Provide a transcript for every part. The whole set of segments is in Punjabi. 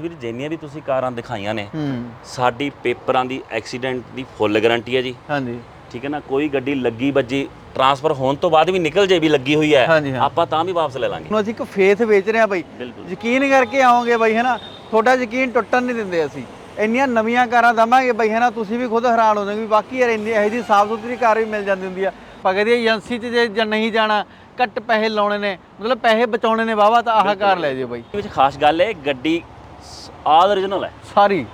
ਵੀਰ ਜਿੰਨੀਆਂ ਵੀ ਤੁਸੀਂ ਕਾਰਾਂ ਦਿਖਾਈਆਂ ਨੇ ਹੂੰ। ਸਾਡੀ ਪੇਪਰਾਂ ਦੀ ਐਕਸੀਡੈਂਟ ਦੀ ਫੁੱਲ ਗਾਰੰਟੀ ਹੈ ਜੀ। ਹਾਂਜੀ। ਠੀਕ ਹੈ ਨਾ? ਕੋਈ ਗੱਡੀ ਲੱਗੀ ਵੱਜੀ ਟਰਾਂਸਫਰ ਹੋਣ ਤੋਂ ਬਾਅਦ ਵੀ ਨਿਕਲ ਜੇ ਵੀ ਲੱਗੀ ਹੋਈ ਹੈ ਹਾਂਜੀ, ਹਾਂ। ਆਪਾਂ ਤਾਂ ਵੀ ਵਾਪਸ ਲੈ ਲਾਂਗੇ। ਹੁਣ ਅਸੀਂ ਇੱਕ ਫੇਥ ਵੇਚ ਰਹੇ ਆ ਬਾਈ। ਬਿਲਕੁਲ। ਯਕੀਨ ਕਰਕੇ ਆਓਗੇ ਬਾਈ ਹੈਨਾ? ਤੁਹਾਡਾ ਯਕੀਨ ਟੁੱਟਣ ਨਹੀਂ ਦਿੰਦੇ ਅਸੀਂ। ਇੰਨੀਆਂ ਨਵੀਆਂ ਕਾਰਾਂ ਦਵਾਂਗੇ ਬਾਈ ਹੈਨਾ? ਤੁਸੀਂ ਵੀ ਖੁਦ ਹੈਰਾਨ ਹੋ ਜਾਓਗੇ ਵੀ ਬਾਕੀ ਯਾਰ ਇੰਨੀ ਇਹੋ ਜਿਹੀ ਸਾਫ਼ ਸੁਥਰੀ ਕਾਰ ਵੀ ਮਿਲ ਜਾਂਦੀ ਹੁੰਦੀ ਆ। ਪਕਦੀ ਏਜੰਸੀ 'ਚ ਜੇ ਜਾਂ ਨਹੀਂ ਜਾਣਾ ਘੱਟ ਪੈਸੇ ਲਾਉਣੇ ਨੇ ਮਤਲਬ ਪੈਸੇ ਬਚਾਉਣੇ ਨੇ ਵਾਵਾ ਤਾਂ ਆਹ ਕਾਰ ਲੈ ਜਿਓ ਬਾਈ। ਇਹਦੇ ਵਿੱਚ ਖਾਸ ਗੱਲ ਹੈ ਗੱਡੀ ਆਲ origignal ਹੈ। ਸਾਰੀ।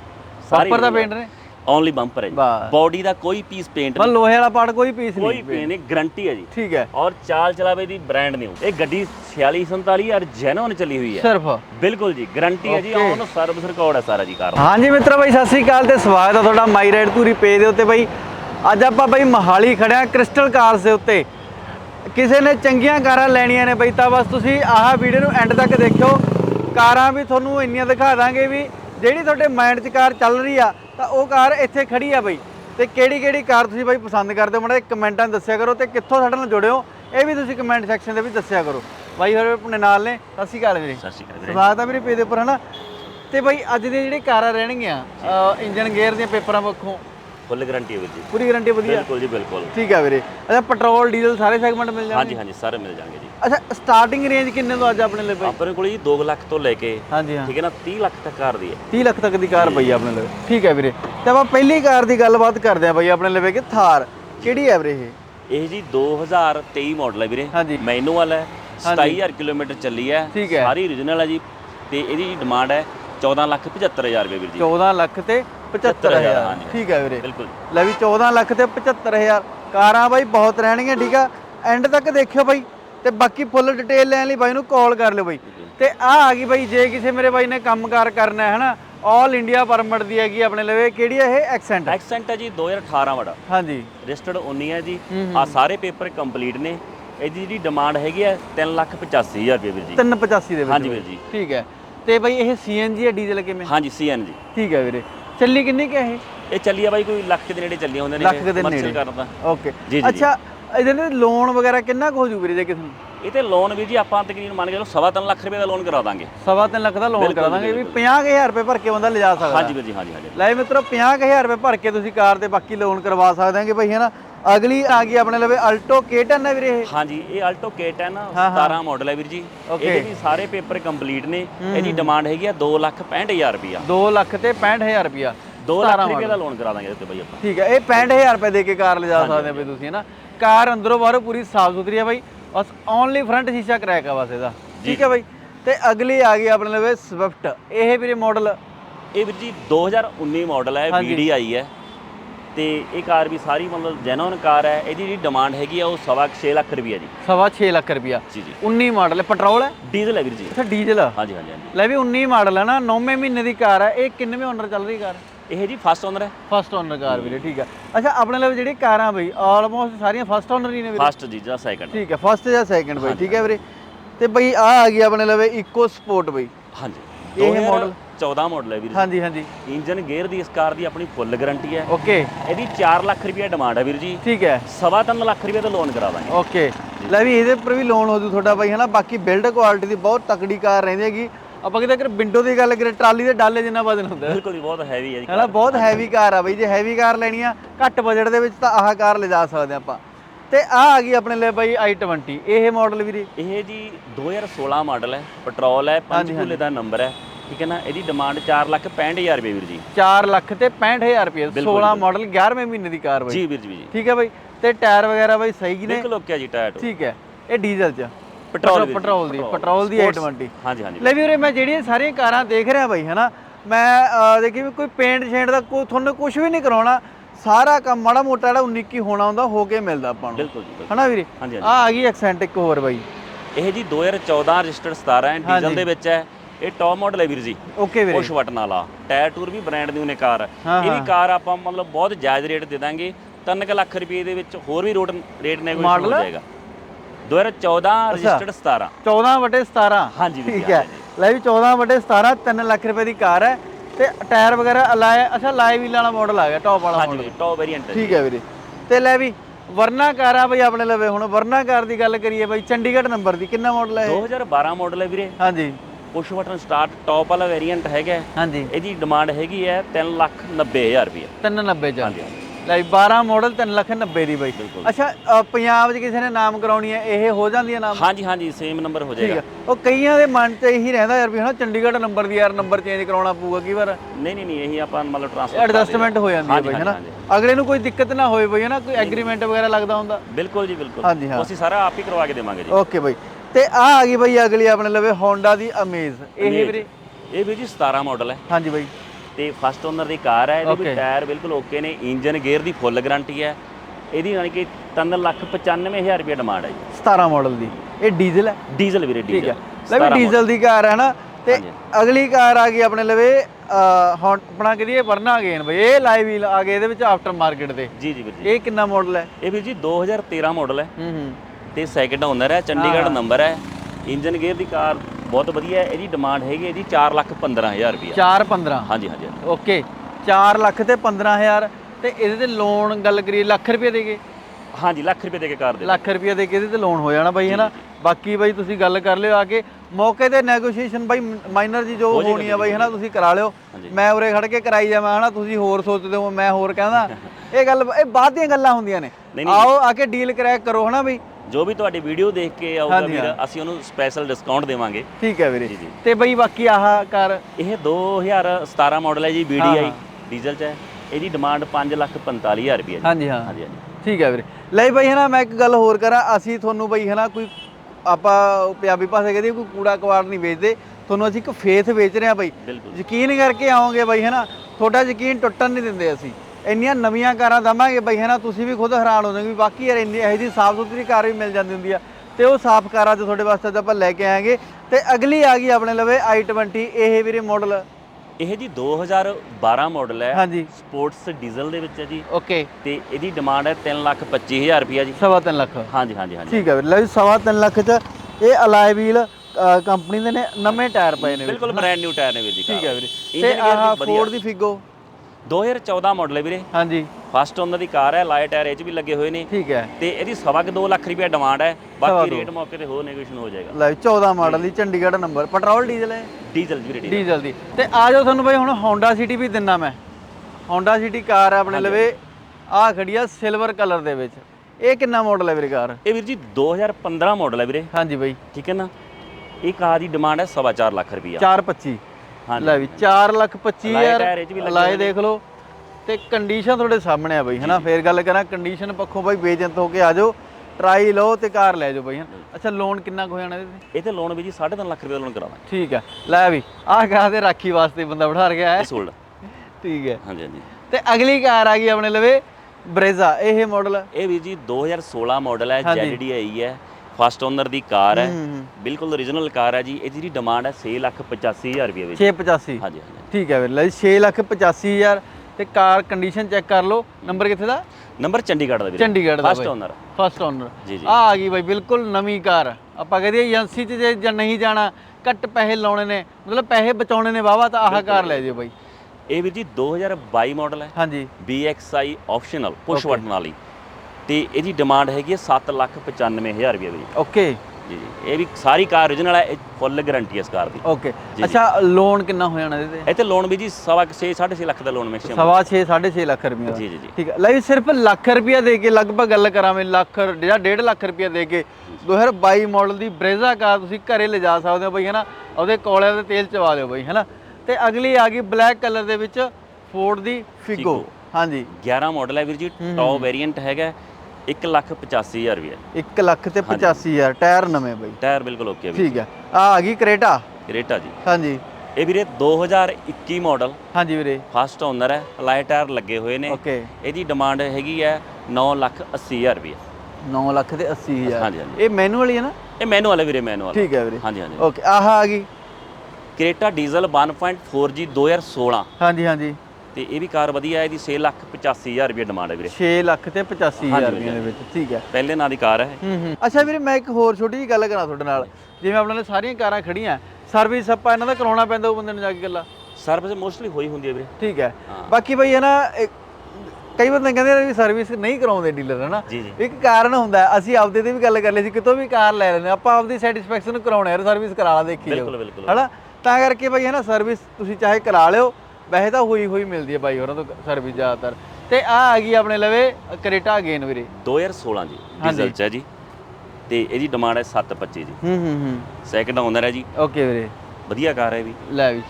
ਸਾਰੀ ਉੱਪਰ ਦਾ original ਪੇਂਟ ਨੇ? ਓਨਲੀ ਬੰਪਰ ਹੈ ਜੀ। ਬਾਡੀ ਦਾ ਕੋਈ ਪੀਸ ਪੇਂਟ ਨਹੀਂ। ਲੋਹੇ ਵਾਲਾ ਪਾਰਟ ਕੋਈ ਪੀਸ ਕੋਈ ਨਹੀਂ ਪੇਂਟ ਨਹੀਂ ਗਾਰੰਟੀ ਹੈ ਜੀ। ਠੀਕ ਹੈ। ਔਰ ਚਾਲ ਚਲਾਵੇ ਦੀ ਬ੍ਰਾਂਡ ਨਿਊ ਇਹ ਗੱਡੀ 4647 ਔਰ ਜੈਨੂਨ ਚੱਲੀ ਹੋਈ ਹੈ। ਸਿਰਫ। ਬਿਲਕੁਲ ਜੀ ਗਾਰੰਟੀ ਹੈ ਜੀ। Okay. ਔਨ ਸਰਵਿਸ ਰਿਕਾਰਡ ਹੈ ਸਾਰਾ ਜੀ ਕਾਰ ਦਾ। ਹਾਂਜੀ ਮਿੱਤਰੋ ਬਾਈ ਸਤਿ ਸ੍ਰੀ ਅਕਾਲ ਤੇ ਸਵਾਗਤ ਹੈ ਤੁਹਾਡਾ ਮਾਈ ਰਾਈਡ ਪੂਰੀ ਪੇਜ ਦੇ ਉੱਤੇ ਬਾਈ। ਅੱਜ ਆਪਾਂ ਬਾਈ ਮਹਾਲੀ ਖੜਿਆ ਕ੍ਰਿਸਟਲ ਕਾਰਸ ਦੇ ਉੱਤੇ। ਕਿਸੇ ਨੇ ਚੰਗੀਆਂ ਕਾਰਾਂ ਲੈਣੀਆਂ ਨੇ ਬਾਈ ਤਾਂ ਬਸ ਤੁਸੀਂ ਆਹ ਵੀਡੀਓ ਨੂੰ ਐਂਡ ਤੱਕ ਦੇਖਿਓ। ਕਾਰਾਂ ਵੀ ਤੁਹਾਨੂੰ ਇੰਨੀਆਂ ਦਿਖਾ ਦਾਂਗੇ ਵੀ ਜਿਹੜੀ ਤੁਹਾਡੇ ਮਾਈਂਡ 'ਚ ਕਾਰ ਚੱਲ ਰਹੀ ਆ ਤਾਂ ਉਹ ਕਾਰ ਇੱਥੇ ਖੜੀ ਆ ਬਾਈ। ਤੇ ਕਿਹੜੀ ਕਿਹੜੀ ਕਾਰ ਤੁਸੀਂ ਬਾਈ ਪਸੰਦ ਕਰਦੇ ਹੋ? ਮਾੜਾ ਕਮੈਂਟਾਂ 'ਚ ਦੱਸਿਆ ਕਰੋ ਤੇ ਕਿੱਥੋਂ ਸਾਡੇ ਨਾਲ ਜੁੜਿਓ। ਇਹ ਵੀ ਤੁਸੀਂ ਕਮੈਂਟ ਸੈਕਸ਼ਨ ਦੇ ਵਿੱਚ ਦੱਸਿਆ ਕਰੋ। ਬਾਈ ਹੋਰ ਆਪਣੇ ਨਾਲ ਨੇ। ਸਤਿ ਸ਼੍ਰੀ ਅਕਾਲ ਵੀਰੇ। ਸਤਿ ਸ਼੍ਰੀ ਅਕਾਲ ਵੀਰੇ। ਸਵਾਗਤ ਆ ਵੀਰੇ ਪੇਜ ਦੇ ਉੱਪਰ ਹਨਾ? ਤੇ ਬਾਈ ਅੱਜ ਦੀਆਂ ਜਿਹੜੀ ਕਾਰਾਂ ਰਹਿਣਗੀਆਂ ਇੰਜਨ ਗੇਅਰ ਦੀਆਂ ਪੇਪਰਾਂ ਪੱਖੋਂ ਫੁੱਲ ਗਾਰੰਟੀ ਹੈ ਵੀਰ ਜੀ। ਪੂਰੀ ਗਾਰੰਟੀ ਵਧੀਆ? ਬਿਲਕੁਲ ਜੀ ਬਿਲਕੁਲ। ਠੀਕ ਆ ਵੀਰੇ। ਅੱਛਾ ਪੈਟਰੋਲ ਡੀਜ਼ਲ ਸਾਰੇ ਸੈਗਮੈਂਟ ਮਿਲ ਹਾਂਜੀ ਜਾਣਗੇ? ਹਾਂਜੀ ਸਾਰੇ ਮਿਲ ਜਾਣਗੇ ਜੀ। ਅੱਛਾ ਸਟਾਰਟਿੰਗ ਰੇਂਜ ਕਿੰਨੇ ਤੋਂ ਅੱਜ ਆਪਣੇ ਲਈ ਬਾਈ? ਆਪਣੇ ਕੋਲ ਜੀ 2 ਲੱਖ ਤੋਂ ਲੈ ਕੇ ਹਾਂਜੀ ਹਾਂ। ਠੀਕ ਹੈ ਨਾ 30 ਲੱਖ ਤੱਕ ਕਾਰ ਦੀ ਹੈ। 30 ਲੱਖ ਤੱਕ ਦੀ ਕਾਰ ਪਈ ਆਪਣੇ ਲਈ। ਠੀਕ ਹੈ ਵੀਰੇ। ਤੇ ਆਪਾਂ ਪਹਿਲੀ ਕਾਰ ਦੀ ਗੱਲਬਾਤ ਕਰਦੇ ਆ ਬਾਈ ਆਪਣੇ ਲਈ ਕਿ ਥਾਰ। ਕਿਹੜੀ ਹੈ ਵੀਰੇ ਇਹ? ਇਹ ਜੀ 2023 ਮਾਡਲ ਹੈ ਵੀਰੇ। ਹਾਂਜੀ। ਮੈਨੂਅਲ ਹੈ 27000 ਕਿਲੋਮੀਟਰ ਚੱਲੀ ਹੈ। ਹੈ। ਸਾਰੀ origignal ਹੈ ਜੀ। ਤੇ ਇਹਦੀ ਡਿਮਾਂਡ ਹੈ 14 ਲੱਖ 75000 ਰੁਪਏ ਵੀਰ ਜੀ। 14 ਲੱਖ ਤੇ 75000 ਹਾਂਜੀ। ਠੀਕ ਹੈ ਵੀਰੇ। ਬਿਲਕੁਲ। ਲੈ ਵੀ 14 ਲੱਖ ਤੇ 75000 ਕਾਰਾਂ ਬਾਈ ਬਹੁਤ ਰਹਿਣਗੀਆਂ ਠੀਕ ਆ। ਐਂਡ ਤੱਕ ਦੇਖਿਓ ਬਾਈ। ਤੇ ਬਾਕੀ ਫੁੱਲ ਡਿਟੇਲ ਲੈਣ ਲਈ ਬਾਈ ਨੂੰ ਕਾਲ ਕਰ ਲਿਓ ਬਾਈ। ਤੇ ਆ ਆ ਗਈ ਬਾਈ ਜੇ ਕਿਸੇ ਮੇਰੇ ਬਾਈ ਨੇ ਕੰਮਕਾਰ ਕਰਨਾ ਹੈ ਹਨਾ। 올 ਇੰਡੀਆ ਪਰਮਿਟ ਦੀ ਹੈਗੀ ਆਪਣੇ ਲਵੇ। ਕਿਹੜੀ ਹੈ ਇਹ? ਐਕਸੈਂਟ ਐਕਸੈਂਟ ਹੈ ਜੀ 2018 ਮਾਡਲ ਹਾਂਜੀ। ਰਜਿਸਟਰਡ 19 ਹੈ ਜੀ। ਆ ਸਾਰੇ ਪੇਪਰ ਕੰਪਲੀਟ ਨੇ। ਇਹਦੀ ਜਿਹੜੀ ਡਿਮਾਂਡ ਹੈਗੀ ਹੈ 3 ਲੱਖ 85000 ਰੁਪਏ ਵੀਰ ਜੀ। 385 ਦੇ ਵਿੱਚ ਹਾਂਜੀ। ਵੀਰ ਜੀ। ਠੀਕ ਹੈ। ਤੇ ਬਾਈ ਇਹ ਸੀਐਨਜੀ ਹੈ ਡੀਜ਼ਲ ਕਿਵੇਂ? ਹਾਂਜੀ ਸੀਐਨਜੀ ਠੀਕ ਹੈ ਵੀਰੇ। ਚੱਲੀ ਕਿੰਨੀ ਕਿ ਇਹ? ਇਹ ਚੱਲੀ ਆ ਬਾਈ ਕੋਈ ਲੱਖ ਦੇ ਨੇੜੇ ਚੱਲੀਆਂ ਹੁੰਦੀਆਂ ਨੇ ਲੱਖ ਦੇ ਨੇੜੇ। ਕਰਨ ਦਾ। ਓਕੇ ਜੀ, ਜੀ, ਅੱਛਾ ਇਹਦੇ ਨਾਲ ਲੋਨ ਵਗੈਰਾ ਕਿੰਨਾ ਕੁ ਹੋ ਜੂ ਵੀਰੇ ਜੇ ਕਿਸੇ ਨੂੰ? ਇਹ ਤੇ ਲੋਨ ਵੀ ਜੀ ਆਪਾਂ ਤਕਰੀਬਨ ਮੰਨ ਕੇ ਚਲੋ ਸਵਾ ਤਿੰਨ ਲੱਖ ਰੁਪਏ ਦਾ ਲੋਨ ਕਰਾ ਦਾਂਗੇ। ਸਵਾ ਤਿੰਨ ਲੱਖ ਦਾ ਲੋਨ ਕਰਾ ਦਾਂਗੇ ਵੀ ਬਿਲਕੁਲ। 50000 ਰੁਪਏ ਭਰ ਕੇ ਬੰਦਾ ਲਿਜਾ ਸਕਦਾ। ਹਾਂਜੀ ਵੀਰ ਜੀ ਹਾਂਜੀ ਹਾਂਜੀ। ਲੈ ਮਿੱਤਰੋ 50000 ਰੁਪਏ ਭਰ ਕੇ ਤੁਸੀਂ ਕਾਰ ਦੇ ਬਾਕੀ ਲੋਨ ਕਰਵਾ ਸਕਦੇ ਆਂਗੇ ਭਾਈ ਹੈ ਨਾ? ਅਗਲੀ ਆ ਗਈ ਆਪਣੇ ਲਵੇ ਅਲਟੋ K10 ਹੈ ਵੀਰੇ ਇਹ। ਹਾਂਜੀ ਇਹ ਆਲਟੋ K10 ਹਾਂ, ਹਾਂ। 17 ਮਾਡਲ ਹੈ ਵੀਰ ਜੀ। Okay. ਇਹਦੇ ਵੀ ਸਾਰੇ ਪੇਪਰ ਕੰਪਲੀਟ ਨੇ। ਇਹਦੀ ਡਿਮਾਂਡ ਹੈਗੀ ਆ 2 ਲੱਖ 65000 ਰੁਪਿਆ 2 ਲੱਖ ਤੇ 65000 ਰੁਪਿਆ 2 ਲੱਖ ਰੁਪਏ ਦਾ ਲੋਨ ਕਰਾ ਦਾਂਗੇ ਇਹਦੇ ਤੇ ਬਾਈ ਆਪਾਂ। ਠੀਕ ਹੈ ਇਹ 65000 ਰੁਪਏ ਦੇ ਕੇ ਕਾਰ ਲਿਜਾ ਸਕਦੇ ਆ ਬਈ ਤੁਸੀਂ ਹੈ ਨਾ ਕਾਰ ਅੰਦਰੋਂ ਬਾਹਰੋਂ ਪੂਰੀ ਸਾਫ਼ ਸੁਥਰੀ ਹੈ ਬਾਈ। ਬਸ ਓਨਲੀ ਫਰੰਟ ਸ਼ੀਸ਼ਾ ਕਰੈਕ ਆ ਬਸ ਇਹਦਾ। ਠੀਕ ਹੈ ਬਾਈ? ਤੇ ਅਗਲੀ ਆ ਗਈ ਆਪਣੇ ਲਵੇ ਸਵਿਫਟ ਇਹ ਵੀਰੇ ਮਾਡਲ ਇਹ ਵੀਰ ਜੀ 2019 ਮਾਡਲ ਹੈ। VDI ਹੈ। ਤੇ ਇਹ ਕਾਰ ਵੀ ਸਾਰੀ ਮਤਲਬ ਜੈਨੂਨ ਕਾਰ ਹੈ ਇਹਦੀ ਜਿਹੜੀ ਡਿਮਾਂਡ ਹੈਗੀ ਆ ਉਹ ਸਵਾ ਕੁ ਛੇ ਲੱਖ ਰੁਪਏ ਜੀ। ਸਵਾ 6 ਲੱਖ ਰੁਪਿਆ ਜੀ ਜੀ। 19 ਮਾਡਲ ਹੈ ਪੈਟਰੋਲ ਹੈ? ਡੀਜ਼ਲ ਹੈ ਵੀਰ ਜੀ। ਅੱਛਾ ਡੀਜ਼ਲ ਹਾਂਜੀ ਹਾਂਜੀ ਹਾਂਜੀ। ਲੈ ਵੀ 19 ਮਾਡਲ ਹੈ ਨਾ 9ਵੇਂ ਮਹੀਨੇ ਦੀ ਕਾਰ ਹੈ ਇਹ ਕਿੰਨਵੇਂ ਓਨਰ ਚੱਲ ਰਹੀ ਕਾਰ? ਇਹ ਜੀ ਫਸਟ ਓਨਰ ਹੈ। ਫਸਟ ਓਨਰ ਕਾਰ ਵੀਰੇ ਠੀਕ ਹੈ ਅੱਛਾ ਆਪਣੇ ਲਈ ਜਿਹੜੀ ਕਾਰਾਂ ਬਈ ਆਲਮੋਸਟ ਸਾਰੀਆਂ ਫਸਟ ਓਨਰ ਹੀ ਨੇ ਵੀਰੇ? ਫਸਟ ਜੀ ਜਾਂ ਸੈਕੰਡ ਠੀਕ ਹੈ ਫਸਟ ਜਾਂ ਸੈਕੰਡ ਬਈ ਠੀਕ ਹੈ ਵੀਰੇ। ਤੇ ਬਈ ਆ ਆ ਗਈ ਆਪਣੇ ਲਵੇ ਇਕੋ ਸਪੋਰਟ ਬਈ। ਹਾਂਜੀ। ਇਹ 2014 model? 14 ਮਾਡਲ ਹੈ ਵੀਰ। ਜੀ ਹਾਂਜੀ ਹਾਂਜੀ। ਇੰਜਨ ਗੇਅਰ ਦੀ ਇਸ ਕਾਰ ਦੀ ਆਪਣੀ ਫੁੱਲ ਗਾਰੰਟੀ ਹੈ। ਓਕੇ ਇਹਦੀ 4 ਲੱਖ ਰੁਪਏ ਡਿਮਾਂਡ ਹੈ ਵੀਰ ਜੀ। ਠੀਕ ਹੈ। ਸਵਾ ਲੱਖ ਰੁਪਏ ਦਾ ਲੋਨ ਕਰਾ ਦਾਂਗੇ ਓਕੇ ਲੈ ਵੀ ਇਹਦੇ ਉੱਪਰ ਵੀ ਲੋਨ ਹੋ ਜੂ ਤੁਹਾਡਾ ਬਾਈ ਹਨਾ? ਬਾਕੀ ਬਿਲਡ ਕੁਆਲਿਟੀ ਦੀ ਬਹੁਤ ਤਕੜੀ ਕਾਰ ਰਹਿੰਦੀ ਹੈਗੀ। ਆਪਾਂ ਕਿਤੇ ਅਗਰ ਵਿੰਡੋ ਦੀ ਗੱਲ ਕਰੀਏ ਟਰਾਲੀ ਦੇ ਡਾਲੇ ਜਿੰਨਾ ਵਜ਼ਨ ਹੁੰਦਾ ਹੈ। ਬਿਲਕੁਲ ਜੀ ਬਹੁਤ ਹੈਵੀ ਹੈ ਜੀ ਹਨਾ? ਬਹੁਤ ਹੈਵੀ ਕਾਰ ਆ ਬਈ। ਜੇ ਹੈਵੀ ਕਾਰ ਲੈਣੀ ਆ ਘੱਟ ਬਜਟ ਦੇ ਵਿੱਚ ਤਾਂ ਆਹ ਕਾਰ ਲਿਜਾ ਸਕਦੇ ਆਪਾਂ। ਤੇ ਆ ਆ ਗਈ ਆਪਣੇ ਲਈ ਬਾਈ i20 ਇਹ ਮਾਡਲ ਵੀਰੇ? ਇਹ ਜੀ 2016 ਮਾਡਲ ਹੈ। ਪੈਟਰੋਲ ਹੈ ਪੰਚਕੂਲੇ ਦਾ ਨੰਬਰ ਹੈ। ਠੀਕ ਹੈ ਨਾ? ਇਹਦੀ ਡਿਮਾਂਡ 4 ਲੱਖ 65000 ਰੁਪਏ ਵੀਰ ਜੀ। 4 ਲੱਖ ਤੇ 65000 ਰੁਪਏ। 16 ਮਾਡਲ 11ਵੇਂ ਮਹੀਨੇ ਦੀ ਕਾਰ ਬਾਈ। ਜੀ ਵੀਰ ਜੀ ਠੀਕ ਹੈ ਬਾਈ? ਤੇ ਟਾਇਰ ਵਗੈਰਾ ਬਾਈ ਸਹੀ ਨੇ ਬਿਲਕੁਲ ਓਕੇ ਜੀ ਟਾਇਰ ਠੀਕ ਹੈ। ਇਹ ਡੀਜ਼ਲ ਚ ਪੈਟਰੋਲ ਵੀਰ ਪੈਟਰੋਲ ਦੀ ਪੈਟਰੋਲ। ਦੀ Sports। 820 ਹਾਂਜੀ ਹਾਂਜੀ। ਲੈ ਵੀ ਉਰੇ ਮੈਂ ਜਿਹੜੀਆਂ ਸਾਰੀਆਂ ਕਾਰਾਂ ਦੇਖ ਰਿਹਾ ਬਾਈ ਹਨਾ? ਮੈਂ ਦੇਖੀ ਵੀ ਕੋਈ ਪੇਂਟ ਸ਼ੇਂਟ ਦਾ ਕੋਈ ਤੁਹਾਨੂੰ ਕੁਝ ਵੀ ਨਹੀਂ ਕਰਾਉਣਾ। ਸਾਰਾ ਕੰਮ ਮਾੜਾ ਮੋਟਾ ਜਿਹੜਾ 19 ਕੀ ਹੋਣਾ ਹੁੰਦਾ ਹੋ ਕੇ ਮਿਲਦਾ ਆਪਾਂ ਨੂੰ। ਬਿਲਕੁਲ ਜੀ। ਹਨਾ ਵੀਰੇ? ਆ ਆ ਗਈ ਐਕਸੈਂਟ ਇੱਕ ਹੋਰ ਬਾਈ। ਇਹ ਜੀ 2014 ਰਜਿਸਟਰਡ 17 ਹੈ। ਡੀਜ਼ਲ ਦੇ ਵਿੱਚ ਹੈ। ਇਹ ਟੌਪ ਮਾਡਲ ਹੈ ਵੀਰ ਜੀ। ਓਕੇ ਵੀਰੇ। ਪੁਸ਼ ਬਟਨ ਵਾਲਾ। ਟਾਇਰ ਟੂਰ ਵੀ ਬ੍ਰਾਂਡ ਦੀ ਉਹਨੇ ਕਾਰ। ਹਾਂ, ਇਹ ਹਾਂ। ਵੀ ਕਾਰ ਆਪਾਂ ਮਤਲਬ ਬਹੁਤ ਜਾਇਜ਼ ਰੇਟ ਦੇ ਦਾਂਗੇ। 3 ਲੱਖ ਰੁਪਏ ਦੇ ਵਿੱਚ ਹੋਰ ਵੀ ਰੋਟ ਰੇਟ ਨੈਗੋਸ਼ੀਏਟ ਹੋ? ਜਾਏਗਾ। 2014 ਰਜਿਸਟਰਡ 17 14 ਵਟੇ 17 ਹਾਂਜੀ ਠੀਕ ਹੈ। ਲੈ ਵੀ 14 ਵਟੇ 17 3 ਲੱਖ ਰੁਪਏ ਦੀ ਕਾਰ ਹੈ। ਤੇ ਟਾਇਰ ਵਗੈਰਾ ਅਲਾਏ ਅੱਛਾ ਲਾਏ ਵੀਲ ਵਾਲਾ ਮਾਡਲ ਆ ਗਿਆ ਟੌਪ ਵਾਲਾ ਹਾਂਜੀ ਮਾਡਲ ਟੌਪ ਵੇਰੀਐਂਟ ਠੀਕ ਹੈ ਵੀਰੇ। ਤੇ ਲੈ ਵੀ ਵਰਨਾ ਕਾਰ ਆ ਬਈ ਆਪਣੇ ਲਵੇ ਹੁਣ। ਵਰਨਾ ਕਾਰ ਦੀ ਗੱਲ ਕਰੀਏ ਬਈ ਚੰਡੀਗੜ੍ਹ ਨੰਬਰ ਦੀ ਕਿੰਨਾ ਮਾਡਲ ਹੈ ਇਹ? 2012 ਮਾਡਲ ਹੈ ਵੀਰੇ। ਹਾਂਜੀ। ਪੁਸ਼ ਬਟਨ ਸਟਾਰਟ ਟੌਪ ਵਾਲਾ ਵੇਰੀਐਂਟ ਹੈਗਾ। ਹਾਂਜੀ। ਇਹਦੀ ਡਿਮਾਂਡ ਹੈਗੀ ਹੈ 390000 ਰੁਪਏ 390 ਚ ਹਾਂਜੀ ਹਾਂਜੀ। ਲੈ 12 ਮਾਡਲ 3 ਲੱਖ 90 ਦੀ ਬਾਈ। ਬਿਲਕੁਲ। ਅੱਛਾ ਪੰਜਾਬ 'ਚ ਕਿਸੇ ਨੇ ਨਾਮ ਕਰਾਉਣੀ ਹੈ ਇਹ ਹੋ ਜਾਂਦੀ ਹੈ ਨਾਮ? ਹਾਂਜੀ ਹਾਂਜੀ ਸੇਮ ਨੰਬਰ ਹੋ ਜਾਏਗਾ। ਉਹ ਕਈਆਂ ਦੇ ਮਨ 'ਚ ਇਹੀ ਰਹਿੰਦਾ ਯਾਰ ਵੀ ਹਨਾ ਚੰਡੀਗੜ੍ਹ ਨੰਬਰ ਦੀ ਯਾਰ ਨੰਬਰ ਚੇਂਜ ਕਰਾਉਣਾ ਪਊਗਾ ਕਈ ਵਾਰ ਨਹੀਂ ਨਹੀਂ ਨਹੀਂ ਇਹੀ ਆਪਾਂ ਮਤਲਬ ਟ੍ਰਾਂਸਫਰ ਐਡਜਸਟਮੈਂਟ ਹੋ ਜਾਂਦੀ ਹੈ ਬਾਈ ਹਨਾ? ਅਗਲੇ ਨੂੰ ਕੋਈ ਦਿੱਕਤ ਨਾ ਹੋਵੇ ਬਾਈ ਹਨਾ? ਕੋਈ ਐਗਰੀਮੈਂਟ ਵਗੈਰਾ ਲੱਗਦਾ ਹੁੰਦਾ? ਬਿਲਕੁਲ ਜੀ ਬਿਲਕੁਲ। ਹਾਂਜੀ, ਹਾਂ। ਅਸੀਂ ਸਾਰਾ ਆਪ ਹੀ ਕਰਵਾ ਕੇ ਦੇਵਾਂਗੇ ਜੀ। ਓਕੇ ਬਾਈ। ਤੇ ਆ ਆ ਗਈ ਬਾਈ ਅਗਲੀ ਆਪਣੇ ਲਵੇ Honda ਦੀ ਅਮੇਜ਼ ਇਹ ਵੀਰੇ ਇਹ ਵੀ ਜੀ 17 ਮਾਡਲ ਹੈ। ਹਾਂਜੀ ਬਾਈ। ਤੇ ਫਸਟ ਓਨਰ ਦੀ ਕਾਰ ਹੈ ਇਹਦੇ. ਵੀ ਟਾਇਰ ਬਿਲਕੁਲ ਓਕੇ ਨੇ ਇੰਜਨ ਗੇਅਰ ਦੀ ਫੁੱਲ ਗਾਰੰਟੀ ਹੈ। ਇਹਦੀ ਯਾਨੀ ਕਿ 395000 ਰੁਪਏ ਡਿਮਾਂਡ ਹੈ ਜੀ। 17 ਮਾਡਲ ਦੀ। ਇਹ ਡੀਜ਼ਲ ਹੈ? ਡੀਜ਼ਲ ਵੀਰੇ ਠੀਕ ਡੀਜ਼ਲ ਹੈ ਲੈ ਵੀ ਡੀਜ਼ਲ ਦੀ ਕਾਰ ਹੈ ਨਾ। ਤੇ। ਅਗਲੀ ਕਾਰ ਆ ਗਈ ਆਪਣੇ ਲਵੇ ਹੁਣ ਆਪਣਾ ਕਰੀਏ ਵਰਨਾ ਅਗੇਨ ਬਈ। ਇਹ ਲਾਈਵ ਵੀਲ ਆ ਗਏ ਇਹਦੇ ਵਿੱਚ ਆਫਟਰ ਮਾਰਕੀਟ ਦੇ। ਜੀ ਜੀ ਵੀਰ ਜੀ। ਇਹ ਕਿੰਨਾ ਮਾਡਲ ਹੈ? ਇਹ ਵੀਰ ਜੀ 2013 ਮਾਡਲ ਹੈ। ਹੂੰ ਹੂੰ। ਤੇ ਸੈਕਿੰਡ ਓਨਰ ਹੈ ਚੰਡੀਗੜ੍ਹ ਨੰਬਰ ਹੈ। ਇੰਜਨ ਗੇਅਰ ਦੀ ਕਾਰ ਬਹੁਤ ਵਧੀਆ ਹੈ ਇਹਦੀ ਡਿਮਾਂਡ ਹੈਗੀ ਹੈ ਜੀ 415000 ਰੁਪਏ 4 15 ਹਾਂਜੀ ਹਾਂਜੀ ਹਾਂਜੀ। ਓਕੇ 4 ਲੱਖ ਤੇ 15000 ਤੇ ਇਹਦੇ ਤੇ ਲੋਨ ਗੱਲ ਕਰੀਏ ਲੱਖ ਰੁਪਏ ਦੇ ਕੇ? ਹਾਂਜੀ ਲੱਖ ਰੁਪਏ ਦੇ ਕੇ ਕਾਰ ਦੇ ਲੱਖ ਰੁਪਏ ਦੇ ਕੇ ਇਹਦੇ ਤੇ ਲੋਨ ਹੋ ਜਾਣਾ ਬਾਈ ਹੈਨਾ ਬਾਕੀ ਬਾਈ ਤੁਸੀਂ ਗੱਲ ਕਰ ਲਿਓ ਆ ਕੇ। ਮੌਕੇ ਤੇ ਨੈਗੋਸ਼ੀਏਸ਼ਨ ਬਾਈ ਮਾਈਨਰ ਜੀ ਜੋ ਹੋਣੀ ਆ ਬਾਈ ਹੈਨਾ ਤੁਸੀਂ ਕਰਾ ਲਿਓ। ਮੈਂ ਉਰੇ ਖੜ ਕੇ ਕਰਾਈ ਜਾਵਾਂ ਹਨਾ ਤੁਸੀਂ ਹੋਰ ਸੋਚਦੇ ਹੋ ਮੈਂ ਹੋਰ ਕਹਿੰਦਾ। ਇਹ ਗੱਲ ਇਹ ਬਾਅਦ ਦੀਆਂ ਗੱਲਾਂ ਹੁੰਦੀਆਂ ਨੇ। ਆਓ ਆ ਕੇ ਡੀਲ ਕਰੈਕ ਕਰੋ ਹਨਾ ਬਈ? ਜੋ ਵੀ ਤੁਹਾਡੀ ਵੀਡੀਓ ਦੇਖ ਕੇ ਆਊਗਾ ਵੀਰ ਹਾਂ। ਅਸੀਂ ਉਹਨੂੰ ਸਪੈਸ਼ਲ ਡਿਸਕਾਊਂਟ ਦੇਵਾਂਗੇ। ਠੀਕ ਹੈ ਵੀਰੇ। ਤੇ ਬਈ ਬਾਕੀ ਆਹ ਕਰ ਇਹ 2017 ਮਾਡਲ ਹੈ ਜੀ ਹਾਂ, ਹਾਂ। ਡੀਜ਼ਲ ਚ ਹੈ। ਇਹਦੀ ਡਿਮਾਂਡ 545000 ਰੁਪਏ ਜੀ। ਹਾਂਜੀ ਹਾਂ। ਹਾਂਜੀ ਹਾਂਜੀ। ਠੀਕ ਹੈ ਵੀਰੇ। ਲੈ ਬਈ ਹਨਾ ਮੈਂ ਇੱਕ ਗੱਲ ਹੋਰ ਕਰਾਂ ਅਸੀਂ ਤੁਹਾਨੂੰ ਬਈ ਹਨਾ ਕੋਈ ਆਪਾਂ ਪੰਜਾਬੀ ਭਾਸ਼ਾ ਕਹਿੰਦੇ ਕੋਈ ਕੂੜਾ ਕਵਾੜ ਨਹੀਂ ਵੇਚਦੇ। ਤੁਹਾਨੂੰ ਅਸੀਂ ਇੱਕ ਫੇਥ ਵੇਚ ਰਹੇ ਆ ਬਈ। ਯਕੀਨ ਕਰਕੇ ਆਓਗੇ ਬਈ ਹਨਾ ਤੁਹਾਡਾ ਯਕੀਨ ਟੁੱਟਣ ਨਹੀਂ ਦਿੰਦੇ ਅਸੀਂ। ਇੰਨੀਆਂ ਨਵੀਆਂ ਕਾਰਾਂ ਦਵਾਂਗੇ ਬਈ ਹਨਾ ਤੁਸੀਂ ਵੀ ਖੁਦ ਹੈਰਾਨ ਹੋ ਜਾਓਗੇ ਵੀ ਬਾਕੀ ਯਾਰ ਇੰਨੀ ਇਹੋ ਜਿਹੀ ਸਾਫ਼ ਸੁਥਰੀ ਕਾਰ ਵੀ ਮਿਲ ਜਾਂਦੀ ਹੁੰਦੀ ਆ। ਤੇ ਉਹ ਸਾਫ਼ ਕਾਰਾਂ ਜੋ ਤੁਹਾਡੇ ਵਾਸਤੇ ਤਾਂ ਆਪਾਂ ਲੈ ਕੇ ਆਏਗੇ। ਤੇ ਅਗਲੀ ਆ ਗਈ ਆਪਣੇ ਲਵੇ i20 ਇਹ ਵੀਰੇ ਮਾਡਲ ਇਹ ਜੀ 2012 ਮਾਡਲ ਹੈ। ਹਾਂਜੀ। ਸਪੋਰਟਸ ਡੀਜ਼ਲ ਦੇ ਵਿੱਚ ਹੈ ਜੀ। ਓਕੇ। ਤੇ ਇਹਦੀ ਡਿਮਾਂਡ ਹੈ 325000 ਰੁਪਏ ਜੀ। ਸਵਾ ਤਿੰਨ ਲੱਖ। ਹਾਂਜੀ ਹਾਂਜੀ ਹਾਂਜੀ। ਠੀਕ ਹੈ ਵੀਰੇ। ਲੈ ਵੀ ਸਵਾ ਤਿੰਨ ਲੱਖ ਚ ਇਹ ਅਲਾਈ ਵੀਲ ਕੰਪਨੀ ਦੇ ਨੇ ਨਵੇਂ ਟਾਇਰ ਪਏ ਨੇ। ਬਿਲਕੁਲ ਬ੍ਰਾਂਡ ਨਿਊ ਟਾਇਰ ਨੇ ਵੀਰ ਜੀ ਠੀਕ ਹੈ ਵੀਰੇ। ਤੇ ਆਹ। ਫੋਰਡ ਦੀ ਫਿਗੋ 2014 ਮਾਡਲ ਹੈ ਵੀਰੇ। ਹਾਂਜੀ। ਫਸਟ ਓਨਰ ਦੀ ਕਾਰ ਹੈ ਲਾਈਟ ਟਾਇਰ ਇਹ 'ਚ ਵੀ ਲੱਗੇ ਹੋਏ ਨੇ। ਠੀਕ ਹੈ। ਤੇ ਇਹਦੀ ਸਵਾ ਕੁ 2 ਲੱਖ ਰੁਪਏ ਡਿਮਾਂਡ ਹੈ। ਬਾਕੀ। ਰੇਟ ਮੌਕੇ ਤੇ ਹੋਰ ਨੈਗੋਸ਼ੀਏਸ਼ਨ ਹੋ ਜਾਏਗਾ। ਲੈ ਵੀ 14 ਮਾਡਲ ਦੀ ਚੰਡੀਗੜ੍ਹ ਨੰਬਰ ਪੈਟਰੋਲ ਡੀਜ਼ਲ ਹੈ? ਡੀਜ਼ਲ ਵੀਰੇ ਡੀਜ਼ਲ ਡੀਜ਼ਲ ਦੀ। ਤੇ ਆ ਜਾਓ ਤੁਹਾਨੂੰ ਬਈ ਹੁਣ Honda City ਵੀ ਦਿੰਨਾ ਮੈਂ। Honda City ਕਾਰ ਹੈ ਆਪਣੇ ਲਵੇ। ਆ ਖੜੀ ਆ ਸਿਲਵਰ ਕਲਰ ਦੇ ਵਿੱਚ। ਇਹ ਕਿੰਨਾ ਮਾਡਲ ਹੈ ਵੀਰੇ ਕਾਰ? ਇਹ ਵੀਰ ਜੀ 2015 ਮਾਡਲ ਹੈ ਵੀਰੇ। ਹਾਂਜੀ ਬਈ। ਠੀਕ ਹੈ ਨਾ? ਇਹ ਕਾਰ ਦੀ ਡਿਮਾਂਡ ਹੈ ਸਵਾ ਚਾਰ ਲੱਖ ਰੁਪਈਆ 425 ਹਾਂਜੀ। ਲੈ ਵੀ 4 ਲੱਖ 25 Alloy ਹਜ਼ਾਰ। ਟਾਇਰ ਇਹ 'ਚ ਵੀ ਲੱਗੇ ਲਾਏ। ਦੇਖ ਲਓ। ਤੇ ਕੰਡੀਸ਼ਨ ਤੁਹਾਡੇ ਸਾਹਮਣੇ ਆ ਬਈ ਹਨਾ? ਫੇਰ ਗੱਲ ਕਰਾਂ ਕੰਡੀਸ਼ਨ ਪੱਖੋਂ ਬਈ ਬੇਜੰਤ ਹੋ ਕੇ ਆ ਜਾਓ ਟਰਾਈ ਲਓ ਤੇ ਕਾਰ ਲੈ ਜਾਓ ਬਈ ਹਨਾ। ਅੱਛਾ ਲੋਨ ਕਿੰਨਾ ਕੁ ਹੋ ਜਾਣਾ ਇਹਦੇ? ਤੇ ਇਹ ਤੇ ਲੋਨ ਵੀ ਜੀ 3.5 ਲੱਖ ਰੁਪਏ ਦਾ ਲੋਨ ਕਰਾਵਾਂਗੇ। ਠੀਕ ਹੈ। ਲੈ ਵੀ ਆਹ ਕਾਰ ਤੇ ਰਾਖੀ ਵਾਸਤੇ ਬੰਦਾ ਬਿਠਾ ਰਿਹਾ ਹੈ। ਸੋਲਡ ਠੀਕ ਹੈ। ਹਾਂਜੀ ਹਾਂਜੀ। ਤੇ ਅਗਲੀ ਕਾਰ ਆ ਗਈ ਆਪਣੇ ਲਵੇ ਬਰੇਜ਼ਾ ਇਹ ਮਾਡਲ ਇਹ ਵੀਰ ਜੀ 2016 ਮਾਡਲ ਹੈ ਹਾਂਜੀ। ZDI ਹੈ ਫਸਟ ਓਨਰ ਦੀ ਕਾਰ ਹੈ। ਬਿਲਕੁਲ ਓਰੀਜਨਲ ਕਾਰ ਹੈ ਜੀ। ਇਹਦੀ ਜਿਹੜੀ ਡਿਮਾਂਡ ਹੈ 6,85,000 ਰੁਪਏ ਵਿੱਚ। 685 ਹਾਂਜੀ ਹਾਂਜੀ। ਠੀਕ ਹੈ ਵੀਰ ਲੈ 6 ਲੱਖ 85 ਹਜ਼ਾਰ। ਤੇ ਕਾਰ ਕੰਡੀਸ਼ਨ ਚੈੱਕ ਕਰ ਲਓ। ਨੰਬਰ ਕਿੱਥੇ ਦਾ? ਨੰਬਰ ਚੰਡੀਗੜ੍ਹ ਦਾ ਵੀਰੇ। ਚੰਡੀਗੜ੍ਹ ਦਾ ਫਸਟ। ਓਨਰ ਫਸਟ ਓਨਰ ਆ ਆ ਗਈ ਬਾਈ ਬਿਲਕੁਲ ਨਵੀਂ ਕਾਰ। ਆਪਾਂ ਕਹਦੇ ਏਜੰਸੀ 'ਚ ਜੇ ਜਾਂ ਨਹੀਂ ਜਾਣਾ ਘੱਟ ਪੈਸੇ ਲਾਉਣੇ ਨੇ ਮਤਲਬ ਪੈਸੇ ਬਚਾਉਣੇ ਨੇ ਵਾਵਾ ਤਾਂ ਆਹ ਕਾਰ ਲੈ ਜਿਓ ਬਾਈ। ਇਹ ਵੀਰ ਜੀ 2022 ਮਾਡਲ ਹੈ। ਹਾਂਜੀ। BXI ਆਪਸ਼ਨਲ ਪੁਸ਼ ਬਟਨ ਵਾਲੀ। ਤੇ ਇਹਦੀ ਡਿਮਾਂਡ ਹੈਗੀ ਹੈ 7,95,000 ਰੁਪਏ ਵੀਰੇ ਓਕੇ ਜੀ ਇਹ ਵੀ ਸਾਰੀ ਕਾਰ ਓਰੀਜਨਲ ਹੈ ਫੁੱਲ ਗਾਰੰਟੀ ਹੈ ਇਸ ਕਾਰ ਦੀ। ਓਕੇ ਅੱਛਾ ਲੋਨ ਕਿੰਨਾ ਹੋ ਜਾਣਾ ਇਹਦੇ? ਤੇ ਇੱਥੇ ਲੋਨ ਵੀ ਜੀ ਸਵਾ 6 6.5 ਲੱਖ ਦਾ ਲੋਨ ਮੈਕਸਿਮਮ ਸਵਾ 6 6.5 ਲੱਖ ਰੁਪਏ ਜੀ ਜੀ ਜੀ। ਠੀਕ ਹੈ। ਲੈ ਵੀ ਸਿਰਫ ਲੱਖ ਰੁਪਇਆ ਦੇ ਕੇ ਲਗਭਗ ਗੱਲ ਕਰਾਂਵੇਂ ਲੱਖ ਜਾਂ 1.5 ਲੱਖ ਰੁਪਇਆ ਦੇ ਕੇ। 2022 ਮਾਡਲ ਦੀ ਬਰੇਜ਼ਾ ਕਾਰ ਤੁਸੀਂ ਘਰੇ ਲਿਜਾ ਸਕਦੇ ਹੋ ਬਈ ਹਨਾ? ਉਹਦੇ ਕੋਲੇ ਦੇ ਤੇਲ ਚਵਾ ਲਿਓ ਬਈ ਹਨਾ? ਤੇ ਅਗਲੀ ਆ ਗਈ ਬਲੈਕ ਕਲਰ ਦੇ ਵਿੱਚ ਫੋਰਡ ਦੀ ਫਿਗੋ। ਹਾਂਜੀ। 11 ਮਾਡਲ ਹੈ ਵੀਰ ਜੀ ਟੌਪ ਵੇਰੀਐਂਟ ਹੈਗਾ। 1,85,000 ਰੁਪਏ। 1 ਲੱਖ ਤੇ 85000 ਟਾਇਰ ਨਵੇਂ ਬਈ। ਟਾਇਰ ਬਿਲਕੁਲ ਓਕੇ ਵੀਰ ਠੀਕ ਹੈ ਆ ਆ ਗਈ ਕਰੇਟਾ? ਕਰੇਟਾ ਜੀ। ਹਾਂਜੀ। ਇਹ ਵੀਰੇ 2021 ਮਾਡਲ ਹਾਂਜੀ ਵੀਰੇ। ਫਸਟ ਓਨਰ ਹੈ ਅਲਾਈ ਟਾਇਰ ਲੱਗੇ ਹੋਏ ਨੇ। ਓਕੇ ਇਹਦੀ ਡਿਮਾਂਡ ਹੈਗੀ ਹੈ 9,80,000 ਰੁਪਏ। 9 ਲੱਖ ਤੇ 80000 ਹਾਂਜੀ, ਹਾਂਜੀ। ਇਹ ਮੈਨੂਅਲ ਹੀ ਹੈ ਨਾ? ਇਹ ਮੈਨੂਅਲ ਹੈ ਵੀਰੇ ਮੈਨੂਅਲ ਠੀਕ ਹੈ ਵੀਰੇ। ਹਾਂਜੀ ਹਾਂਜੀ। ਓਕੇ ਆਹ ਆ ਗਈ। ਕਰੇਟਾ ਡੀਜ਼ਲ 1.4G 2016 ਹਾਂਜੀ ਹਾਂਜੀ। ਤੇ ਇਹ ਵੀ ਕਾਰ ਵਧੀਆ ਹੈ ਇਹਦੀ 6,85,000 ਰੁਪਏ ਡਿਮਾਂਡ ਹੈ ਵੀਰੇ। 6 ਲੱਖ ਤੇ 85000 ਹਾਂਜੀ, ਰੁਪਏ ਦੇ ਵਿੱਚ ਠੀਕ ਹੈ। ਪਹਿਲੇ ਨਾਂ ਦੀ ਕਾਰ ਹੈ ਹੂੰ ਹੂੰ। ਅੱਛਾ ਵੀਰੇ ਮੈਂ ਇੱਕ ਹੋਰ ਛੋਟੀ ਜਿਹੀ ਗੱਲ ਕਰਾਂ ਤੁਹਾਡੇ ਨਾਲ। ਜਿਵੇਂ ਆਪਣੇ ਨਾਲ ਸਾਰੀਆਂ ਕਾਰਾਂ ਖੜੀਆਂ ਸਰਵਿਸ ਆਪਾਂ ਇਹਨਾਂ ਦਾ ਕਰਾਉਣਾ ਪੈਂਦਾ ਉਹ ਬੰਦੇ ਨੂੰ ਜਾ ਕੇ ਗੱਲਾਂ ਸਰਵਿਸ ਮੋਸਟਲੀ ਹੋਈ ਹੁੰਦੀ ਹੈ ਵੀਰੇ। ਠੀਕ ਹੈ। ਹਾਂ। ਬਾਕੀ ਬਈ ਹੈ ਨਾ ਇੱਕ ਕਈ ਬੰਦੇ ਕਹਿੰਦੇ ਨੇ ਵੀ ਸਰਵਿਸ ਨਹੀਂ ਕਰਾਉਂਦੇ ਡੀਲਰ ਹਨਾ? ਜੀ ਜੀ। ਇੱਕ ਕਾਰਨ ਹੁੰਦਾ ਹੈ, ਅਸੀਂ ਆਪਦੇ ਤੇ ਵੀ ਗੱਲ ਕਰ ਲਈ ਸੀ ਕਿਤੋਂ ਵੀ ਕਾਰ ਲੈ ਲੈਂਦੇ ਹਾਂ, ਆਪਾਂ ਆਪਦੀ ਸੈਟੀਸਫੈਕਸ਼ਨ ਕਰਾਉਣਾ ਯਾਰ ਸਰਵਿਸ ਕਰਾ ਲਾ ਦੇਖੀ ਜਾਓ। ਬਿਲਕੁਲ ਬਿਲਕੁਲ। ਹਨਾ? ਤਾਂ ਕਰਕੇ ਬਾਈ ਹੈ ਨਾ ਸਰਵਿਸ ਤੁਸੀਂ ਚਾਹੇ ਕਰਾ ਲਿਓ ਵੈਸੇ ਤਾਂ ਹੋਈ ਹੋਈ ਮਿਲਦੀ ਹੈ ਬਾਈ ਹੋਰਾਂ ਤੋਂ ਸਰਵਿਸ ਜ਼ਿਆਦਾਤਰ। ਤੇ ਆ ਆ ਗਈ ਆਪਣੇ ਲਵੇ ਕਰੇਟਾ ਅਗੇਨ ਵੀਰੇ। 2016 ਜੀ ਡੀਜ਼ਲ ਚ ਹੈ ਜੀ। ਤੇ ਇਹਦੀ ਡਿਮਾਂਡ ਹੈ 725 ਜੀ। ਹੂੰ ਹੂੰ ਹੂੰ। ਸੈਕਿੰਡ ਓਨਰ ਹੈ ਜੀ। ਓਕੇ ਵੀਰੇ। ਵਧੀਆ ਕਾਰ ਹੈ ਵੀ। ਲੈ ਵੀ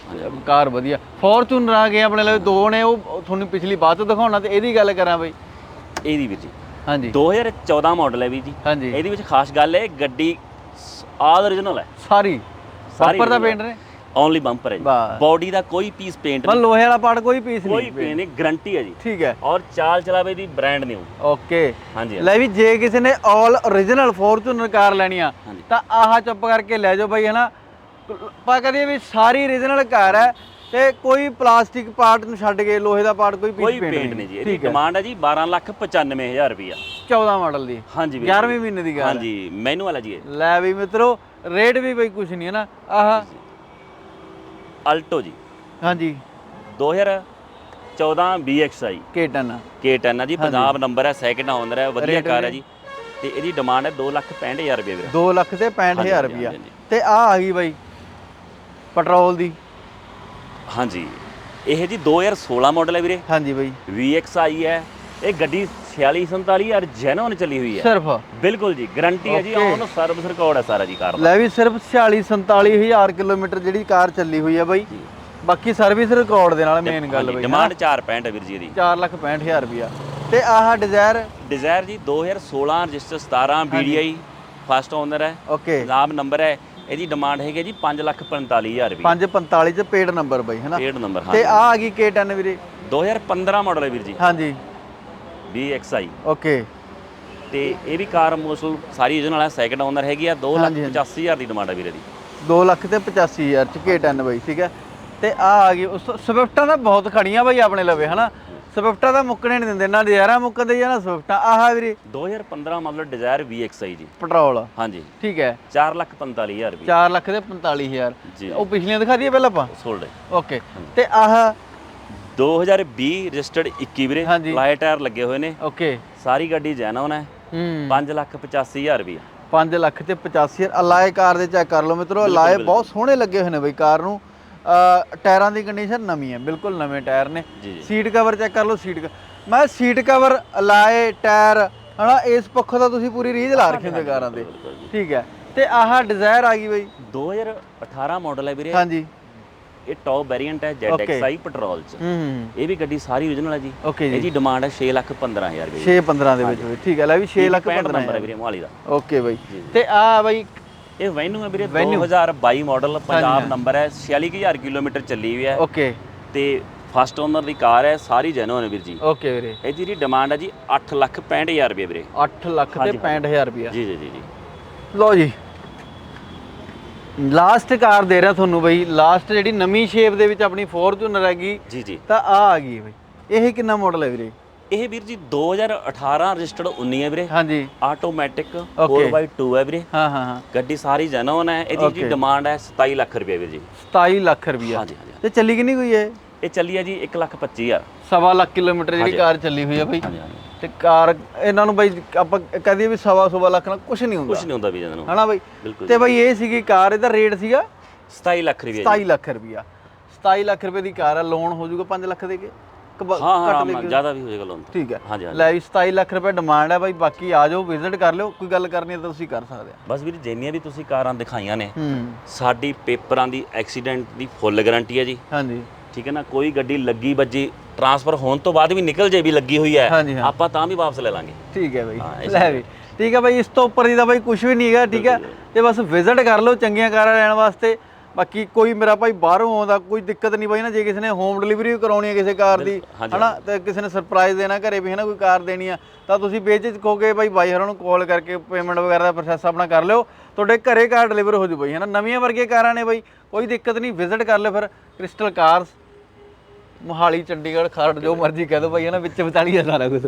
ਕਾਰ ਵਧੀਆ। ਫੋਰਚੂਨਰ ਆ ਗਏ ਆਪਣੇ ਲਵੇ ਦੋ ਨੇ ਉਹ ਤੁਹਾਨੂੰ ਪਿਛਲੀ ਚ ਦਿਖਾਉਣਾ ਤੇ ਇਹਦੀ ਗੱਲ ਕਰਾਂ ਬਾਈ। ਇਹਦੀ ਵੀਰ ਜੀ। ਹਾਂਜੀ। 2014 ਮਾਡਲ ਹੈ ਵੀ ਜੀ। ਹਾਂਜੀ। ਇਹਦੇ ਵਿੱਚ ਖਾਸ ਗੱਲ ਹੈ ਗੱਡੀ ਆਲ origignal ਹੈ। ਸਾਰੀ। ਸਾਰੀ ਦਾ ਪੇਂਟ ਨੇ। ਓਨਲੀ ਬੰਪਰ ਹੈ ਜੀ। ਬਸ। ਬਾਡੀ ਦਾ ਕੋਈ ਪੀਸ ਪੇਂਟ ਨਹੀਂ। ਲੋਹੇ ਵਾਲਾ ਪਾਰਟ ਕੋਈ ਪੀਸ ਕੋਈ ਨਹੀਂ ਪੇਂਟ ਨਹੀਂ ਗਾਰੰਟੀ ਹੈ ਜੀ। ਠੀਕ ਹੈ। ਔਰ ਚਾਲ ਚਲਾਵੇ ਦੀ ਬ੍ਰਾਂਡ ਨਿਊ ਓਕੇ ਹਾਂਜੀ। ਲੈ ਵੀ ਜੇ ਕਿਸੇ ਨੇ ਆਲ origignal ਫੋਰਚੂਨਰ ਕਾਰ ਲੈਣੀ ਆ ਹਾਂਜੀ। ਤਾਂ ਆਹ ਚੁੱਪ ਕਰਕੇ ਲੈ ਜਾਓ ਬਾਈ ਹਨਾ। ਆਪਾਂ ਕਹਦੇ ਵੀ ਸਾਰੀ origignal ਕਾਰ ਹੈ ਤੇ ਕੋਈ ਪਲਾਸਟਿਕ ਪਾਰਟ ਨੂੰ ਛੱਡ ਕੇ ਲੋਹੇ ਦਾ ਪਾਰਟ ਕੋਈ ਕੋਈ ਪੀਸ ਪੇਂਟ ਨਹੀਂ। ਜੀ। ਇਹਦੀ ਠੀਕ ਹੈ। ਡਿਮਾਂਡ ਹੈ ਜੀ 12 ਲੱਖ 95000 ਰੁਪਇਆ 14 ਮਾਡਲ ਦੀ। ਹਾਂਜੀ ਵੀਰ 11ਵੇਂ ਮਹੀਨੇ ਦੀ ਕਾਰ ਹੈ। ਹਾਂਜੀ ਮੈਨੂਅਲ ਹੈ ਜੀ ਇਹ। ਲੈ ਵੀ ਮਿੱਤਰੋ ਰੇਟ ਵੀ ਬਈ ਕੁਛ ਨਹੀਂ ਹੈ ਨਾ। ਆਹ ਅਲਟੋ ਜੀ। ਹਾਂਜੀ। 2014 BXI K10 K10 ਹੈ ਜੀ ਪੰਜਾਬ ਨੰਬਰ ਹੈ ਸੈਕਿੰਡ ਓਨਰ ਹੈ ਵਧੀਆ Rate ਕਾਰ ਹੈ ਜੀ। ਤੇ ਇਹਦੀ ਡਿਮਾਂਡ ਹੈ 265000 ਰੁਪਏ ਵੀਰੇ। 2 ਲੱਖ ਤੇ 65000 ਹਾਂਜੀ, ਰੁਪਿਆ ਹਾਂਜੀ। ਤੇ ਆ ਆ ਗਈ ਬਾਈ ਪੈਟਰੋਲ ਦੀ। ਹਾਂਜੀ। ਇਹ ਜੀ 2016 ਮਾਡਲ ਹੈ ਵੀਰੇ। ਹਾਂਜੀ ਬਾਈ। VXI ਹੈ। ਇਹ ਗੱਡੀ 4647 ਯਾਰ ਜੈਨੂਨ ਚੱਲੀ ਹੋਈ ਹੈ। ਸਿਰਫ। ਬਿਲਕੁਲ ਜੀ ਗਾਰੰਟੀ ਹੈ ਜੀ. ਔਨ ਸਰਵਿਸ ਰਿਕਾਰਡ ਹੈ ਸਾਰਾ ਜੀ ਕਾਰ ਦਾ। ਲੈ ਵੀ ਸਿਰਫ 46 47000 ਕਿਲੋਮੀਟਰ ਜਿਹੜੀ ਕਾਰ ਚੱਲੀ ਹੋਈ ਹੈ ਬਾਈ। ਬਾਕੀ ਸਰਵਿਸ ਰਿਕਾਰਡ ਦੇ ਨਾਲ ਮੇਨ ਗੱਲ ਬਈ ਡਿਮਾਂਡ 465 ਹੈ ਵੀਰ ਜੀ ਇਹਦੀ। 4 ਲੱਖ 65000 ਰੁਪਿਆ ਤੇ ਆਹ ਡਿਜ਼ਾਇਰ ਡਿਜ਼ਾਇਰ ਜੀ 2016 ਰਜਿਸਟਰ 17 BDI ਫਸਟ ਓਨਰ ਹੈ। ਓਕੇ ਨਾਮ ਨੰਬਰ ਹੈ ਇਹਦੀ ਡਿਮਾਂਡ ਹੈਗੀ ਜੀ 545000 ਰੁਪਏ 545 ਚ ਪੇਡ ਨੰਬਰ ਬਾਈ ਹਨਾ? ਪੇਡ ਨੰਬਰ ਤੇ ਹਾਂ ਆ ਆ ਗਈ K10 ਵੀਰੇ। 2015 ਮਾਡਲ ਹੈ ਵੀਰ ਜੀ। ਹਾਂਜੀ। VXI ਓਕੇ ਤੇ ਇਹ ਵੀ ਕਾਰ ਮੋਸਲ ਸਾਰੀ original ਹੈ ਸੈਕਿੰਡ ਓਨਰ ਹੈਗੀ ਆ 2 ਲੱਖ ਹਾਂਜੀ, ਹਾਂਜੀ। 85000 ਦੀ ਡਿਮਾਂਡ ਹੈ ਵੀਰੇ ਦੀ। 2 ਲੱਖ ਤੇ 85000 ਚ K10 ਬਾਈ ਠੀਕ ਹੈ? ਤੇ ਆ ਆ ਗਈ ਉਸ ਸਵਿਫਟਾਂ ਦਾ ਬਹੁਤ ਖੜੀਆਂ ਬਾਈ ਆਪਣੇ ਲਵੇ ਹਨਾ? ਸਵਿਫਟਾਂ ਦਾ ਮੁੱਕਣੇ ਨਹੀਂ ਦਿੰਦੇ ਨਾ ਡਿਜ਼ਾਇਰਾਂ ਮੁੱਕਦੇ ਜਾਂ ਨਾ ਸਵਿਫਟਾਂ। ਆਹ ਵੀਰੇ। 2015 ਮਾਡਲ ਡਿਜ਼ਾਇਰ VXI ਜੀ। ਪੈਟਰੋਲ। ਹਾਂਜੀ। ਠੀਕ ਹੈ। 4 ਲੱਖ 45000 ਰੁਪਏ 4 ਲੱਖ ਤੇ 45000 ਜੀ। ਉਹ ਪਿਛਲੀਆਂ ਦਿਖਾ ਦਈਏ ਪਹਿਲਾਂ ਆਪਾਂ? ਸੋਲਡ ਓਕੇ ਤੇ ਆਹ 2020 ਰਜਿਸਟਰਡ 21 ਵੀਰੇ ਹਾਂਜੀ। ਲਾਏ ਟਾਇਰ ਲੱਗੇ ਹੋਏ ਨੇ। ਓਕੇ। ਸਾਰੀ ਗੱਡੀ ਜੈਨੂਨ ਹੈ ਹੂੰ। 5 ਲੱਖ 85000 ਰੁਪਏ 5 ਲੱਖ ਤੇ 85000 ਅਲਾਏ ਕਾਰ ਦੇ ਚੈੱਕ ਕਰ ਲਓ ਮਿੱਤਰੋ ਅਲਾਏ ਬਹੁਤ ਸੋਹਣੇ ਲੱਗੇ ਹੋਏ ਨੇ ਬਈ ਕਾਰ ਨੂੰ। ਅ, ਟਾਇਰਾਂ ਦੀ ਕੰਡੀਸ਼ਨ ਨਵੀਂ ਹੈ ਬਿਲਕੁਲ ਨਵੇਂ ਟਾਇਰ ਨੇ। ਜੀ ਜੀ। ਸੀਟ ਕਵਰ ਚੈੱਕ ਕਰ ਲਓ ਸੀਟ ਮੈਂ ਸੀਟ ਕਵਰ ਅਲਾਏ ਟਾਇਰ ਹਨਾ ਇਸ ਪੱਖੋਂ ਤਾਂ ਤੁਸੀਂ ਪੂਰੀ ਰੀਝ ਲਾ ਰੱਖੀ ਹੁੰਦੇ ਕਾਰਾਂ ਦੇ। ਠੀਕ ਹੈ। ਤੇ ਆਹ ਡਿਜ਼ਾਇਰ ਆ ਗਈ ਬਈ। 2018 ਮਾਡਲ ਹੈ ਵੀਰੇ। ਹਾਂਜੀ। ਇਹ ਟੌਪ ਵੇਰੀਐਂਟ ਹੈ ZXI ਪੈਟਰੋਲ ਚ। ਇਹ ਵੀ ਗੱਡੀ ਸਾਰੀ origignal ਹੈ ਜੀ। ਇਹਦੀ ਡਿਮਾਂਡ ਹੈ 6 ਲੱਖ 15000 ਰੁਪਏ 6 15 ਦੇ ਵਿੱਚ ਠੀਕ ਹੈ ਲੈ ਵੀ 6 ਲੱਖ 65 15 ਨੰਬਰ ਹੈ ਵੀਰੇ ਮੋਹਾਲੀ ਦਾ। ਓਕੇ ਬਈ। ਤੇ ਆ ਬਈ ਇਹ ਵੈਨੂ ਹੈ ਵੀਰੇ Venue। 2022 ਮਾਡਲ ਪੰਜਾਬ। ਨੰਬਰ ਹੈ 46000 ਕਿਲੋਮੀਟਰ ਚੱਲੀ ਹੋਈ ਹੈ। ਓਕੇ ਤੇ ਫਸਟ ਓਨਰ ਦੀ ਕਾਰ ਹੈ ਸਾਰੀ ਜੈਨੂਨ ਹੈ ਵੀਰ ਜੀ। ਓਕੇ ਵੀਰੇ। ਇਹਦੀ ਜਿਹੜੀ ਡਿਮਾਂਡ ਹੈ ਜੀ 8 ਲੱਖ 65000 ਰੁਪਏ ਵੀਰੇ। 8 ਲੱਖ ਤੇ ਹਾਂਜੀ, 65000 ਰੁਪਿਆ ਜੀ ਜੀ ਜੀ ਜੀ। ਲਓ ਜੀ। ਲਾਸਟ ਕਾਰ ਦੇ ਰਿਹਾ ਤੁਹਾਨੂੰ ਬਈ। ਲਾਸਟ ਜਿਹੜੀ ਨਵੀਂ ਸ਼ੇਪ ਦੇ ਵਿੱਚ ਆਪਣੀ ਫੋਰਚੂਨਰ ਹੈਗੀ ਜੀ ਜੀ। ਤਾਂ ਆ ਆ ਗਈ ਬਈ। ਇਹ ਕਿੰਨਾ ਮਾਡਲ ਹੈ ਵੀਰੇ? ਇਹ ਵੀਰ ਜੀ 2018 ਰਜਿਸਟਰਡ 19 ਹੈ ਵੀਰੇ। ਹਾਂਜੀ। Automatic Okay। 4x2 ਹੈ ਵੀਰੇ। ਹਾਂ ਹਾਂ ਹਾਂ। ਗੱਡੀ ਸਾਰੀ ਜੈਨੂਨ ਹੈ। ਇਹਦੀ ਜੀ। ਡਿਮਾਂਡ ਹੈ 27 ਲੱਖ ਰੁਪਏ ਵੀਰ ਜੀ। 27 ਲੱਖ ਰੁਪਿਆ ਹਾਂਜੀ ਹਾਂਜੀ ਤੇ ਚੱਲੀ ਕਿੰਨੀ ਹੋਈ ਹੈ ਇਹ ਚੱਲੀ ਹੈ ਜੀ 1 ਲੱਖ 25000 ਸਵਾ ਲੱਖ ਕਿਲੋਮੀਟਰ ਜਿਹੜੀ। ਕਾਰ ਚੱਲੀ ਹੋਈ ਹੈ ਬਈ। ਹਾਂਜੀ ਹਾਂਜੀ। ਤੇ ਕਾਰ ਇਹਨਾਂ ਨੂੰ ਬਈ ਆਪਾਂ ਕਹਦੇ ਵੀ ਸਵਾ ਸਵਾ ਲੱਖ ਨਾਲ ਕੁਝ ਨਹੀਂ ਹੁੰਦਾ। ਕੁਝ ਨਹੀਂ ਹੁੰਦਾ ਵੀ ਜਨ ਨੂੰ। ਹਨਾ ਬਈ? ਤੇ ਬਈ ਇਹ ਸੀਗੀ ਕਾਰ ਇਹਦਾ ਰੇਟ ਸੀਗਾ? 27 ਲੱਖ ਰੁਪਏ ਜੀ। 27 ਲੱਖ ਰੁਪਿਆ 27 ਲੱਖ ਰੁਪਏ ਦੀ ਕਾਰ ਹੈ ਲੋਨ ਹੋ ਜਾਊਗਾ 5 ਲੱਖ ਦੇ ਕੇ। ਹਾਂ ਹਾਂ? ਜ਼ਿਆਦਾ ਵੀ ਹੋ ਜਾਏਗਾ ਲੋਨ ਠੀਕ ਹੈ। ਹਾਂਜੀ ਹਾਂਜੀ। ਲੈ ਵੀ 27 ਲੱਖ ਰੁਪਏ ਡਿਮਾਂਡ ਹੈ ਬਾਈ ਬਾਕੀ ਆ ਜਾਓ ਵਿਜ਼ਿਟ ਕਰ ਲਿਓ ਕੋਈ ਗੱਲ ਕਰਨੀ ਹੈ ਤਾਂ ਤੁਸੀਂ ਕਰ ਸਕਦੇ ਆ। ਬਸ ਵੀਰ ਜਿੰਨੀਆਂ ਵੀ ਤੁਸੀਂ ਕਾਰਾਂ ਦਿਖਾਈਆਂ ਨੇ ਸਾਡੀ ਪੇਪਰਾਂ ਦੀ ਐਕਸੀਡੈਂਟ ਦੀ ਫੁੱਲ ਗਾਰੰਟੀ ਹੈ ਜੀ। ਹਾਂਜੀ। ਠੀਕ ਹੈ ਨਾ ਕੋਈ ਗੱਡੀ ਲੱਗੀ ਵੱਜੀ ਟਰਾਂਸਫਰ ਹੋਣ ਤੋਂ ਬਾਅਦ ਵੀ ਨਿਕਲ ਜੇ ਵੀ ਲੱਗੀ ਹੋਈ ਹੈ ਹਾਂਜੀ, ਹਾਂ। ਆਪਾਂ ਤਾਂ ਵੀ ਵਾਪਸ ਲੈ ਲਾਂਗੇ। ਠੀਕ ਹੈ ਬਾਈ ਹਾਂ, ਇਸ ਲੈ ਵੀ। ਠੀਕ ਹੈ ਬਾਈ ਇਸ ਤੋਂ ਉੱਪਰ ਦੀ ਤਾਂ ਬਾਈ ਕੁਝ ਵੀ ਨਹੀਂ ਹੈਗਾ ਠੀਕ ਹੈ। ਤੇ ਬਸ ਵਿਜ਼ਿਟ ਕਰ ਲਓ ਚੰਗੀਆਂ ਕਾਰਾਂ ਲੈਣ ਵਾਸਤੇ। ਬਾਕੀ ਕੋਈ ਮੇਰਾ ਭਾਈ ਬਾਹਰੋਂ ਆਉਂਦਾ ਕੋਈ ਦਿੱਕਤ ਨਹੀਂ ਬਾਈ ਨਾ ਜੇ ਕਿਸੇ ਨੇ ਹੋਮ ਡਿਲੀਵਰੀ ਕਰਾਉਣੀ ਹੈ ਕਿਸੇ ਕਾਰ ਦੀ ਹਾਂਜੀ, ਹਨਾ ਤੇ ਕਿਸੇ ਨੇ ਸਰਪ੍ਰਾਈਜ਼ ਦੇਣਾ ਘਰੇ ਵੀ ਹਨਾ ਕੋਈ ਕਾਰ ਦੇਣੀ ਆ ਤਾਂ ਤੁਸੀਂ ਬੇਝਿਜਕ ਹੋ ਕੇ ਬਾਈ ਬਾਈ ਹਰਾਂ ਨੂੰ ਕਾਲ ਕਰਕੇ ਪੇਮੈਂਟ ਵਗੈਰਾ ਦਾ ਪ੍ਰੋਸੈਸ ਆਪਣਾ ਕਰ ਲਿਓ। ਤੁਹਾਡੇ ਘਰੇ ਕਾਰ ਡਿਲੀਵਰ ਹੋ ਜੂ ਬਾਈ ਹਨਾ ਨਵੀਆਂ ਵਰਗੀਆਂ ਕਾਰਾਂ ਨੇ ਬਾਈ ਕੋਈ ਦਿੱਕਤ ਨਹੀਂ ਵਿਜ਼ਿਟ ਕਰ ਲਿਓ ਫਿਰ ਕ੍ਰਿਸਟਲ ਕਾਰਸ ਮੋਹਾਲੀ, ਚੰਡੀਗੜ੍ਹ, ਖਰੜ, ਜੋ ਮਰਜ਼ੀ ਕਹਿ ਦੋ ਭਾਈ ਹੈ ਨਾ ਵਿੱਚ ਵਿਚਾਲੀ ਆ ਸਾਰਾ ਕੁਝ